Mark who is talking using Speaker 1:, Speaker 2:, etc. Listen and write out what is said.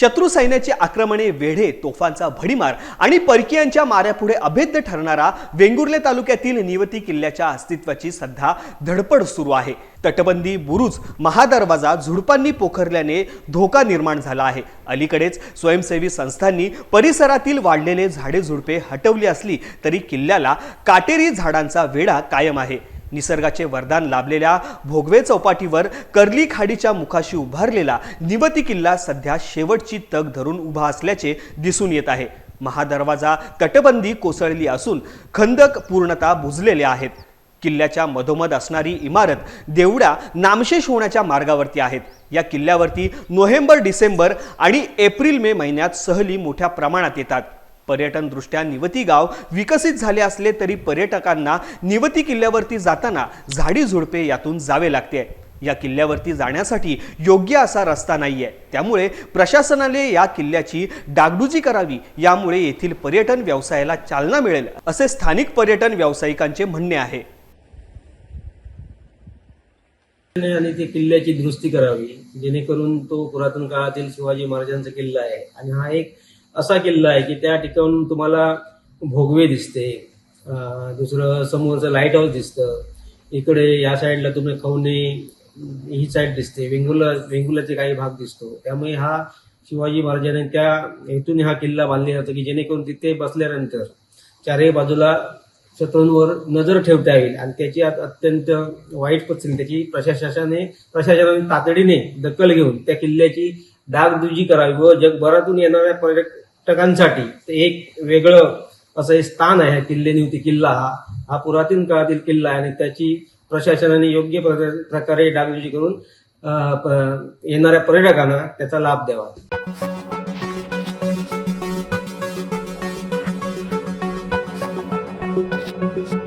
Speaker 1: शत्रू सैन्याची आक्रमणे वेढे तोफांचा भडीमार आणि परकीयांच्या माऱ्यापुढे अभेद्य ठरणारा वेंगुर्ले तालुक्यातील निवती किल्ल्याच्या अस्तित्वाची सध्या धडपड सुरू आहे. तटबंदी बुरुज महादरवाजा झुडपांनी पोखरल्याने धोका निर्माण झाला आहे. अलीकडेच स्वयंसेवी संस्थांनी परिसरातील वाढलेले झाडे झुडपे हटवली असली तरी किल्ल्याला काटेरी झाडांचा वेढा कायम आहे. निसर्गाचे वरदान लाभलेल्या भोगवे चौपाटीवर कर्ली खाडीच्या मुखाशी उभारलेला निवती किल्ला सध्या शेवटची तग धरून उभा असल्याचे दिसून येत आहे. महादरवाजा तटबंदी कोसळली असून खंदक पूर्णतः बुजलेले आहेत. किल्ल्याच्या मधोमध असणारी इमारत देवड्या नामशेष होण्याच्या मार्गावरती आहेत. या किल्ल्यावरती नोव्हेंबर डिसेंबर आणि एप्रिल मे महिन्यात सहली मोठ्या प्रमाणात येतात. पर्यटन दृष्ट्या निवती गाव विकसित झाले असले तरी पर्यटकांना निवती किल्ल्यावरती जाताना झाडी झुडपे यातून जावे लागते. या किल्ल्यावरती जाण्यासाठी योग्य असा रस्ता नाही आहे त्यामुळे प्रशासनाने या किल्ल्याची डागडुजी करावी यामुळे येथील पर्यटन व्यवसायाला चालना मिळेल असे स्थानिक पर्यटन व्यावसायिकांचे म्हणणे आहे.
Speaker 2: आणि ते किल्ल्याची दुरुस्ती करावी जेणेकरून तो पुरातन काळातील शिवाजी महाराजांचा किल्ला आहे. आणि हा एक असा किल्ला आहे की त्या ठिकाणून तुम्हाला भोगवे दिसते. दुसरं समोरचं लाइट हाऊस दिसतं. इकडे या साईडला तुम्ही खवणे ही साईड दिसते. वेंगुला वेंगुलाचे काही भाग दिसतो. त्यामुळे हा शिवाजी महाराजांनी त्या हेतून हा किल्ला बांधला जातो की जेणेकरून तिथे बसल्यानंतर चारही बाजूला शत्रूंवर नजर ठेवता येईल आणि त्याची अत्यंत वाईट पद्धतीने त्याची प्रशासनाने प्रशासनाने तातडीने दखल घेऊन त्या किल्ल्याची डागदुजी करावी व जगभरातून येणाऱ्या पर्यटक पर्यटकांसाठी एक वेगळं असं हे स्थान आहे किल्ले निवती किल्ला हा हा पुरातन काळातील किल्ला आहे आणि त्याची प्रशासनाने योग्य प्रकारे डागडुजी करून येणाऱ्या पर्यटकांना त्याचा लाभ द्यावा Thank you.